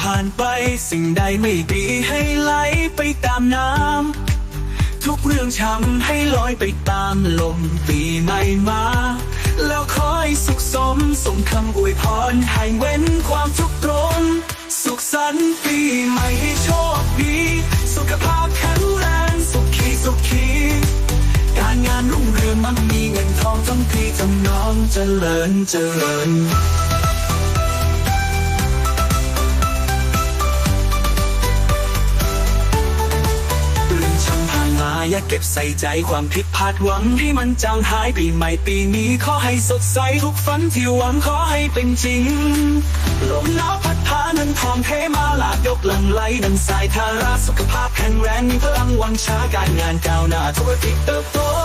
ผ่านไปสิ่งใดไม่ดีให้ไหลไปตามน้ำ ทุกเรื่องช้ำให้ลอยไปตามลมปีใหม่มา แล้วคอยสุขสมส่งคำอวยพรให้เว้นความทุกข์ร้อนสุขสันต์ปีใหม่ให้โชคดี สุขภาพแข็งแรงสุขีสุขีการงานรุ่งเรืองมั่งมีเงินทองทั้งพี่ทั้งน้องเจริญเจริญ อย่าเก็บใส่ใจความผิดพลาดหวังที่มันจางหายปีใหม่ปีนี้ขอให้สดใสทุกฝันที่หวังขอให้เป็นจริงลมหนาวพัดพานันทองเทมาหลากยกลังไหลดังสายทาราสุขภาพแข็งแรงมีพลังวังชาการงานก้าวหน้าธุรกิจเติบโต